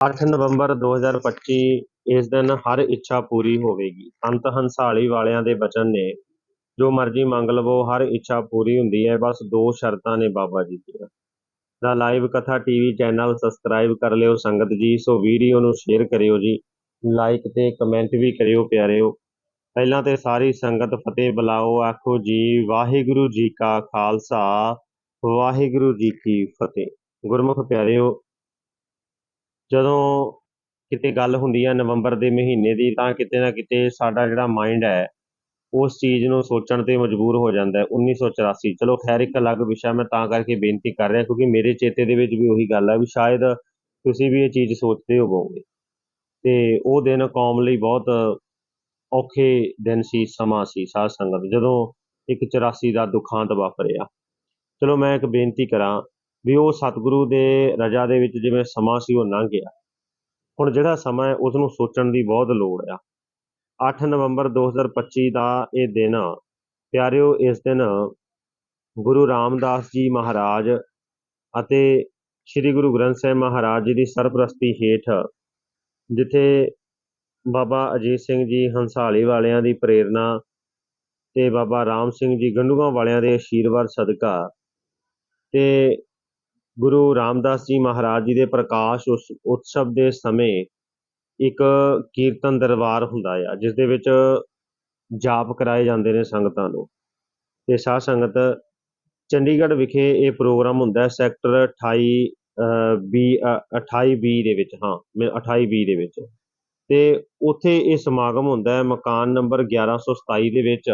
8 ਨਵੰਬਰ 2025 ਇਸ ਦਿਨ ਹਰ ਇੱਛਾ ਪੂਰੀ ਹੋਵੇਗੀ। ਸੰਤ ਹੰਸਾਲੀ ਵਾਲਿਆਂ ਦੇ ਬਚਨ ਨੇ, ਜੋ ਮਰਜ਼ੀ ਮੰਗ ਲਵੋ, ਹਰ ਇੱਛਾ ਪੂਰੀ ਹੁੰਦੀ ਹੈ, ਬਸ ਦੋ ਸ਼ਰਤਾਂ ਨੇ ਬਾਬਾ ਜੀ ਦੀਆਂ। ਦਾ ਲਾਈਵ ਕਥਾ ਟੀਵੀ ਚੈਨਲ ਸਬਸਕ੍ਰਾਈਬ ਕਰ ਲਿਓ ਸੰਗਤ ਜੀ, ਸੋ ਵੀਡੀਓ ਨੂੰ ਸ਼ੇਅਰ ਕਰਿਓ ਜੀ ਲਾਈਕ ਤੇ ਕਮੈਂਟ ਵੀ ਕਰਿਓ ਪਿਆਰਿਓ। ਪਹਿਲਾਂ ਤੇ ਸਾਰੀ ਸੰਗਤ ਫਤਿਹ ਬੁਲਾਓ, ਆਖੋ ਜੀ, ਵਾਹਿਗੁਰੂ ਜੀ ਕਾ ਖਾਲਸਾ, ਵਾਹਿਗੁਰੂ ਜੀ ਕੀ ਫਤਿਹ। ਗੁਰਮੁਖ ਪਿਆਰਿਓ ਜਦੋਂ ਕਿਤੇ ਗੱਲ ਹੁੰਦੀ ਹੈ ਨਵੰਬਰ ਦੇ ਮਹੀਨੇ ਦੀ, ਤਾਂ ਕਿਤੇ ਨਾ ਕਿਤੇ ਸਾਡਾ ਜਿਹੜਾ ਮਾਈਂਡ ਹੈ, ਉਸ ਚੀਜ਼ ਨੂੰ ਸੋਚਣ ਤੇ ਮਜਬੂਰ ਹੋ ਜਾਂਦਾ ਹੈ 1984 ਚਲੋ ਖੈਰ, ਇੱਕ ਅਲੱਗ ਵਿਸ਼ਾ ਮੈਂ ਤਾਂ ਕਰਕੇ ਬੇਨਤੀ ਕਰ ਰਿਹਾ, ਕਿਉਂਕਿ ਮੇਰੇ ਚੇਤੇ ਦੇ ਵਿੱਚ ਵੀ ਉਹੀ ਗੱਲ ਹੈ ਵੀ ਸ਼ਾਇਦ ਤੁਸੀਂ ਵੀ ਇਹ ਚੀਜ਼ ਸੋਚਦੇ ਹੋਵੋਗੇ। ਤੇ ਉਹ ਦਿਨ ਕੌਮ ਲਈ ਬਹੁਤ ਔਖੇ ਦਿਨ ਸੀ, ਸਮਾਂ ਸੀ, ਸਾਧ ਸੰਗਤ, ਜਦੋਂ ਇੱਕ 84 ਦਾ ਦੁਖਾਂਤ ਵਾਪਰਿਆ। ਚਲੋ ਮੈਂ ਇੱਕ ਬੇਨਤੀ ਕਰਾਂ ਵੀ ਉਹ ਸਤਿਗੁਰੂ ਦੇ ਰਜਾ ਦੇ ਵਿੱਚ ਜਿਵੇਂ ਸਮਾਂ ਸੀ ਉਹ ਲੰਘ ਗਿਆ। ਹੁਣ ਜਿਹੜਾ ਸਮਾਂ ਹੈ ਉਸ ਨੂੰ ਸੋਚਣ ਦੀ ਬਹੁਤ ਲੋੜ ਆ। 8 ਨਵੰਬਰ 2025 ਦਾ ਇਹ ਦਿਨ, ਪਿਆਰਿਓ, ਇਸ ਦਿਨ ਗੁਰੂ ਰਾਮਦਾਸ ਜੀ ਮਹਾਰਾਜ ਅਤੇ ਸ੍ਰੀ ਗੁਰੂ ਗ੍ਰੰਥ ਸਾਹਿਬ ਮਹਾਰਾਜ ਜੀ ਦੀ ਸਰਪ੍ਰਸਤੀ ਹੇਠ, ਜਿੱਥੇ ਬਾਬਾ ਅਜੀਤ ਸਿੰਘ ਜੀ ਹੰਸਾਲੀ ਵਾਲਿਆਂ ਦੀ ਪ੍ਰੇਰਣਾ ਤੇ ਬਾਬਾ ਰਾਮ ਸਿੰਘ ਜੀ ਗੰਡੂਆਂ ਵਾਲਿਆਂ ਦੇ ਆਸ਼ੀਰਵਾਦ ਸਦਕਾ ਤੇ ਗੁਰੂ ਰਾਮਦਾਸ ਜੀ ਮਹਾਰਾਜ ਜੀ ਦੇ ਪ੍ਰਕਾਸ਼ ਉਸ ਉਤਸਵ ਦੇ ਸਮੇਂ ਇੱਕ ਕੀਰਤਨ ਦਰਬਾਰ ਹੁੰਦਾ ਆ, ਜਿਸ ਦੇ ਵਿੱਚ ਜਾਪ ਕਰਾਏ ਜਾਂਦੇ ਨੇ ਸੰਗਤਾਂ ਨੂੰ। ਤੇ ਸਾਧ ਸੰਗਤ ਚੰਡੀਗੜ੍ਹ ਵਿਖੇ ਇਹ ਪ੍ਰੋਗਰਾਮ ਹੁੰਦਾ ਹੈ ਸੈਕਟਰ 28 ਬੀ 28 ਬੀ ਦੇ ਵਿੱਚ, ਹਾਂ, ਮੈਂ 28 ਬੀ ਦੇ ਵਿੱਚ। ਤੇ ਉੱਥੇ ਇਹ ਸਮਾਗਮ ਹੁੰਦਾ ਹੈ ਮਕਾਨ ਨੰਬਰ 1127 ਦੇ ਵਿੱਚ।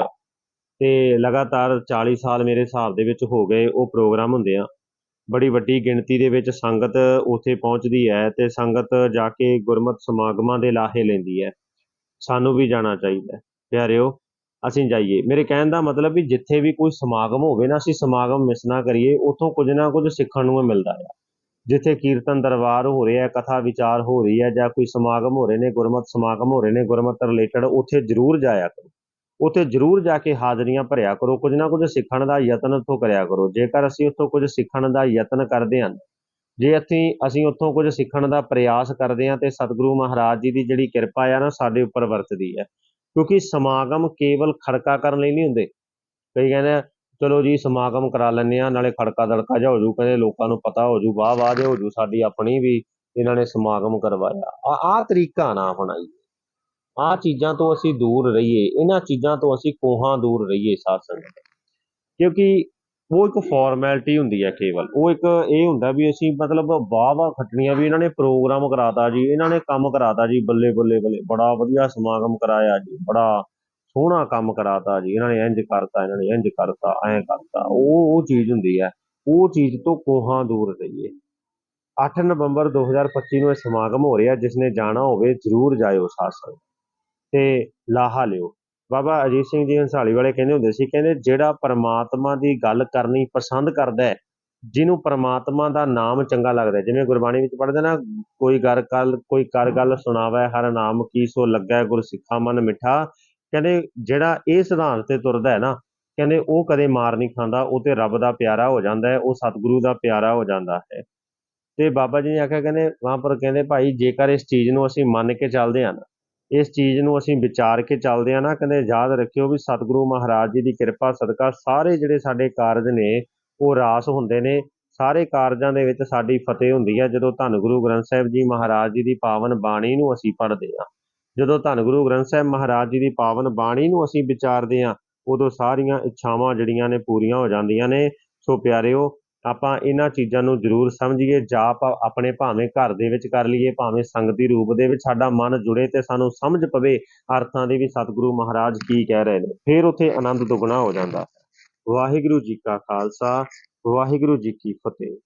ਤੇ ਲਗਾਤਾਰ 40 ਸਾਲ ਮੇਰੇ ਹਿਸਾਬ ਦੇ ਵਿੱਚ ਹੋ ਗਏ ਉਹ ਪ੍ਰੋਗਰਾਮ ਹੁੰਦੇ ਆ। ਬੜੀ ਵੱਡੀ ਗਿਣਤੀ ਦੇ ਵਿੱਚ ਸੰਗਤ ਉੱਥੇ ਪਹੁੰਚਦੀ ਹੈ ਤੇ ਸੰਗਤ ਜਾ ਕੇ ਗੁਰਮਤ ਸਮਾਗਮਾਂ ਦੇ ਲਾਹੇ ਲੈਂਦੀ ਹੈ। ਸਾਨੂੰ ਵੀ ਜਾਣਾ ਚਾਹੀਦਾ ਹੈ। ਪਿਆਰਿਓ, ਅਸੀਂ ਜਾਈਏ। ਮੇਰੇ ਕਹਿਣ ਦਾ ਮਤਲਬ ਵੀ ਜਿੱਥੇ ਵੀ ਕੋਈ ਸਮਾਗਮ ਹੋਵੇ ਨਾ, ਅਸੀਂ ਸਮਾਗਮ ਮਿਸ ਨਾ ਕਰੀਏ, ਉੱਥੋਂ ਕੁਝ ਨਾ ਕੁਝ ਸਿੱਖਣ ਨੂੰ ਮਿਲਦਾ ਹੈ ਜਿੱਥੇ ਕੀਰਤਨ ਦਰਬਾਰ ਹੋ ਰਿਹਾ ਹੈ ਕਥਾ ਵਿਚਾਰ ਹੋ ਰਹੀ ਹੈ ਜਾਂ ਕੋਈ ਸਮਾਗਮ ਹੋ ਰਹੇ ਨੇ, ਗੁਰਮਤ ਸਮਾਗਮ ਹੋ ਰਹੇ ਨੇ, ਗੁਰਮਤ ਰਿਲੇਟਡ ਉੱਥੇ ਜ਼ਰੂਰ ਜਾਇਆ ਕਰੋ। ਉੱਥੇ ਜ਼ਰੂਰ ਜਾ ਕੇ ਹਾਜ਼ਰੀਆਂ ਭਰਿਆ ਕਰੋ, ਕੁਝ ਨਾ ਕੁਝ ਸਿੱਖਣ ਦਾ ਯਤਨ ਉੱਥੋਂ ਕਰਿਆ ਕਰੋ। ਜੇਕਰ ਅਸੀਂ ਉੱਥੋਂ ਕੁਝ ਸਿੱਖਣ ਦਾ ਯਤਨ ਕਰਦੇ ਹਾਂ, ਜੇ ਅਸੀਂ ਅਸੀਂ ਉੱਥੋਂ ਕੁਝ ਸਿੱਖਣ ਦਾ ਪ੍ਰਯਾਸ ਕਰਦੇ ਹਾਂ, ਤੇ ਸਤਿਗੁਰੂ ਮਹਾਰਾਜ ਜੀ ਦੀ ਜਿਹੜੀ ਕਿਰਪਾ ਆ ਨਾ ਸਾਡੇ ਉੱਪਰ ਵਰਤਦੀ ਹੈ। ਕਿਉਂਕਿ ਸਮਾਗਮ ਕੇਵਲ ਖੜਕਾ ਕਰਨ ਲਈ ਨਹੀਂ ਹੁੰਦੇ। ਕਈ ਕਹਿੰਦੇ ਚਲੋ ਜੀ, ਸਮਾਗਮ ਕਰਾ ਲੈਂਦੇ ਆ ਨਾਲੇ ਖੜਕਾ ਦੜਕਾ ਜਾ ਹੋ ਜੂ ਕਹਿੰਦੇ ਲੋਕਾਂ ਨੂੰ ਪਤਾ ਹੋ ਜੂ ਵਾਹ ਵਾਹ ਦੇ ਹੋ ਜੂ ਸਾਡੀ ਆਪਣੀ ਵੀ ਇਹਨਾਂ ਨੇ ਸਮਾਗਮ ਕਰਵਾਇਆ। ਆ, ਆਹ ਤਰੀਕਾ ਨਾ ਅਪਣਾਈਏ। ਆਹ ਚੀਜ਼ਾਂ ਤੋਂ ਅਸੀਂ ਦੂਰ ਰਹੀਏ, ਇਹਨਾਂ ਚੀਜ਼ਾਂ ਤੋਂ ਅਸੀਂ ਕੋਹਾਂ ਦੂਰ ਰਹੀਏ ਸਾਧ ਸੰਗਤ। ਕਿਉਂਕਿ ਉਹ ਇੱਕ ਫਾਰਮੈਲਿਟੀ ਹੁੰਦੀ ਹੈ ਕੇਵਲ। ਉਹ ਇੱਕ ਇਹ ਹੁੰਦਾ ਵੀ ਅਸੀਂ ਮਤਲਬ ਵਾਹ ਵਾਹ ਖੱਟਣੀਆਂ ਵੀ ਇਹਨਾਂ ਨੇ ਪ੍ਰੋਗਰਾਮ ਕਰਾਤਾ ਜੀ, ਇਹਨਾਂ ਨੇ ਕੰਮ ਕਰਾਤਾ ਜੀ, ਬੱਲੇ ਬੱਲੇ ਬੱਲੇ। ਬੜਾ ਵਧੀਆ ਸਮਾਗਮ ਕਰਾਇਆ ਜੀ, ਬੜਾ ਸੋਹਣਾ ਕੰਮ ਕਰਾਤਾ ਜੀ। ਇਹਨਾਂ ਨੇ ਇੰਜ ਕਰਤਾ, ਇਹਨਾਂ ਨੇ ਇੰਜ ਕਰਤਾ, ਐਂ ਕਰਤਾ। ਉਹ ਉਹ ਚੀਜ਼ ਹੁੰਦੀ ਹੈ। ਉਹ ਚੀਜ਼ ਤੋਂ ਕੋਹਾਂ ਦੂਰ ਰਹੀਏ। 8 ਨਵੰਬਰ 2025 ਨੂੰ ਇਹ ਸਮਾਗਮ ਹੋ ਰਿਹਾ, ਜਿਸ ਨੇ ਜਾਣਾ ਹੋਵੇ, ਜ਼ਰੂਰ ਜਾਇਓ ਸਾਧ ਸੰਗਤ। ਤੇ ਲਾਹਾ ਲਿਓ। ਬਾਬਾ ਅਜੀਤ ਸਿੰਘ ਜੀ ਹੰਸਾਲੀ ਵਾਲੇ ਕਹਿੰਦੇ ਹੁੰਦੇ ਸੀ, ਕਹਿੰਦੇ ਜਿਹੜਾ ਪਰਮਾਤਮਾ ਦੀ ਗੱਲ ਕਰਨੀ ਪਸੰਦ ਕਰਦਾ ਹੈ, ਜਿਹਨੂੰ ਪਰਮਾਤਮਾ ਦਾ ਨਾਮ ਚੰਗਾ ਲੱਗਦਾ ਜਿਵੇਂ ਗੁਰਬਾਣੀ ਵਿੱਚ ਪੜ੍ਹਦੇ ਨਾ, ਕੋਈ ਗਰ ਕਲ ਕੋਈ ਕਰ ਗੱਲ ਸੁਣਾਵੇ, ਹਰ ਨਾਮ ਕੀ ਸੋ ਲੱਗਾ ਗੁਰ ਸਿੱਖਾ ਮਨ ਮਿੱਠਾ। ਕਹਿੰਦੇ ਜਿਹੜਾ ਇਹ ਸਿਧਾਂਤ ਤੇ ਤੁਰਦਾ ਹੈ ਨਾ, ਕਹਿੰਦੇ ਉਹ ਕਦੇ ਮਾਰ ਨਹੀਂ ਖਾਂਦਾ, ਉਹ ਤੇ ਰੱਬ ਦਾ ਪਿਆਰਾ ਹੋ ਜਾਂਦਾ ਹੈ, ਉਹ ਸਤਿਗੁਰੂ ਦਾ ਪਿਆਰਾ ਹੋ ਜਾਂਦਾ ਹੈ। ਤੇ ਬਾਬਾ ਜੀ ਨੇ ਆਖਿਆ, ਕਹਿੰਦੇ ਵਹਾਂ ਪਰ ਕਹਿੰਦੇ, ਭਾਈ ਜੇਕਰ ਇਸ ਚੀਜ਼ ਨੂੰ ਅਸੀਂ ਮੰਨ ਕੇ ਚੱਲਦੇ ਹਾਂ ਨਾ ਇਸ ਚੀਜ਼ ਨੂੰ ਅਸੀਂ ਵਿਚਾਰ ਕੇ ਚੱਲਦੇ ਆ ਨਾ, ਕਹਿੰਦੇ ਯਾਦ ਰੱਖਿਓ ਵੀ ਸਤਿਗੁਰੂ ਮਹਾਰਾਜ ਜੀ ਦੀ ਕਿਰਪਾ, ਸਦਕਾ ਸਾਰੇ ਜਿਹੜੇ ਸਾਡੇ ਕਾਰਜ ਨੇ, ਉਹ ਰਾਸ ਹੁੰਦੇ ਨੇ। ਸਾਰੇ ਕਾਰਜਾਂ ਦੇ ਵਿੱਚ ਸਾਡੀ ਫਤਿਹ ਹੁੰਦੀ ਹੈ। ਜਦੋਂ ਧੰਨ ਗੁਰੂ ਗ੍ਰੰਥ ਸਾਹਿਬ ਜੀ ਮਹਾਰਾਜ ਜੀ ਦੀ ਪਾਵਨ ਬਾਣੀ ਨੂੰ ਅਸੀਂ ਪੜ੍ਹਦੇ ਹਾਂ, ਜਦੋਂ ਧੰਨ ਗੁਰੂ ਗ੍ਰੰਥ ਸਾਹਿਬ ਮਹਾਰਾਜ ਜੀ ਦੀ ਪਾਵਨ ਬਾਣੀ ਨੂੰ ਅਸੀਂ ਵਿਚਾਰਦੇ ਹਾਂ, ਉਦੋਂ ਸਾਰੀਆਂ ਇੱਛਾਵਾਂ ਜਿਹੜੀਆਂ ਨੇ ਪੂਰੀਆਂ ਹੋ ਜਾਂਦੀਆਂ ਨੇ। ਸੋ ਪਿਆਰਿਓ ਆਪਾਂ ਇਹਨਾਂ ਚੀਜ਼ਾਂ ਨੂੰ ਜ਼ਰੂਰ ਸਮਝੀਏ ਜਾਪ ਆਪਣੇ ਭਾਵੇਂ ਘਰ ਦੇ ਵਿੱਚ ਕਰ ਲਈਏ, ਭਾਵੇਂ ਸੰਗਤੀ ਰੂਪ ਦੇ ਵਿੱਚ ਸਾਡਾ ਮਨ ਜੁੜੇ ਤੇ ਸਾਨੂੰ ਸਮਝ ਪਵੇ ਅਰਥਾਂ ਦੇ ਵੀ ਸਤਿਗੁਰੂ ਮਹਾਰਾਜ ਕੀ ਕਹਿ ਰਹੇ ਨੇ। ਫਿਰ ਉੱਥੇ ਆਨੰਦ ਦੁੱਗਣਾ ਹੋ ਜਾਂਦਾ। ਵਾਹਿਗੁਰੂ ਜੀ ਕਾ ਖਾਲਸਾ, ਵਾਹਿਗੁਰੂ ਜੀ ਕੀ ਫਤਿਹ।